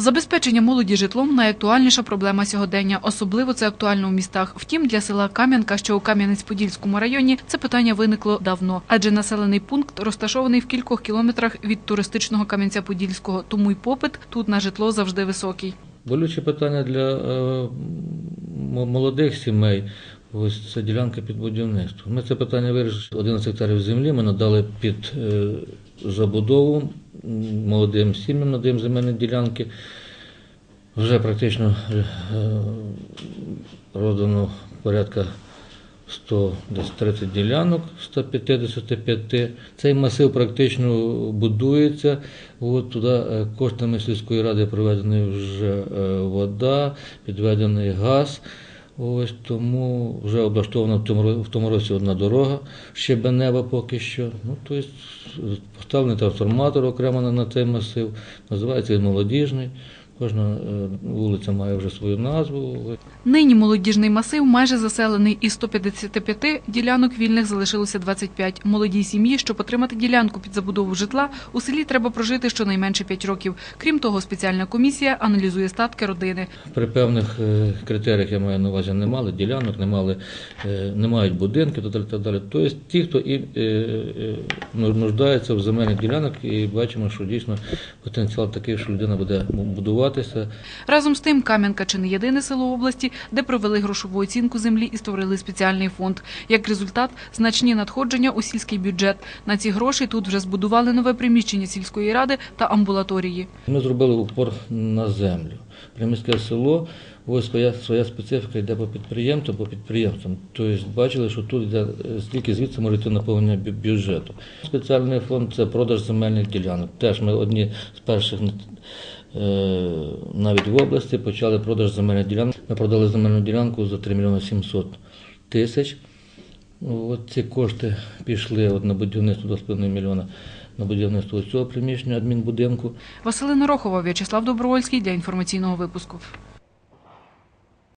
Забезпечення молоді житлом найактуальніша проблема сьогодення. Особливо це актуально у містах. Втім, для села Кам'янка, що у Кам'янець-Подільському районі, це питання виникло давно, адже населений пункт розташований в кількох кілометрах від туристичного Кам'янця-Подільського, тому й попит тут на житло завжди високий. Болюче питання для е, молодих сімей. Ось це ділянка під будівництво. Ми це питання вирішили. 11 гектарів землі ми надали під е, забудову молодим сім'ям, надаємо земельні ділянки. Вже практично е, роздано порядка 100, десь 30 ділянок, 155. Цей масив практично будується. От туди е, коштами сільської ради проведена вже е, вода, підведений газ. Ось тому вже облаштована в тому, в тому році одна дорога, ще щебенева поки що. Ну, тобто поставлений трансформатор окремо на цей масив. Називається він молодіжний. Кожна е, вулиця має вже свою назву. Нині молодіжний масив майже заселений. Із 155 ділянок вільних залишилося 25. Молодій сім'ї, щоб отримати ділянку під забудову житла, у селі треба прожити щонайменше 5 років. Крім того, спеціальна комісія аналізує статки родини. При певних е, критеріях я маю на увазі, не мали ділянок, не, мали, е, не мають будинків та далі. Та далі. Тобто ті, хто і нуждається в земельних ділянок, і бачимо, що дійсно потенціал такий, що людина буде будуватися. Разом з тим, Кам'янка чи не єдине село області, де провели грошову оцінку землі і створили спеціальний фонд. Як результат, значні надходження у сільський бюджет. На ці гроші тут вже збудували нове приміщення сільської ради та амбулаторії. Ми зробили упор на землю. Приміське село, ось своя, своя специфіка йде по підприємствам, по підприємствам. Тобто бачили, що тут йде е, стільки звідси може йти наповнення бюджету. Спеціальний фонд це продаж земельних ділянок. Теж ми одні з перших навіть в області почали продаж земельних ділянок. Ми продали земельну ділянку за 3 мільйони 700 тисяч. От ці кошти пішли от на будівництво 2,5 мільйона на будівництво цього приміщення адмінбудинку. Василина Рохова, В'ячеслав Добровольський для інформаційного випуску.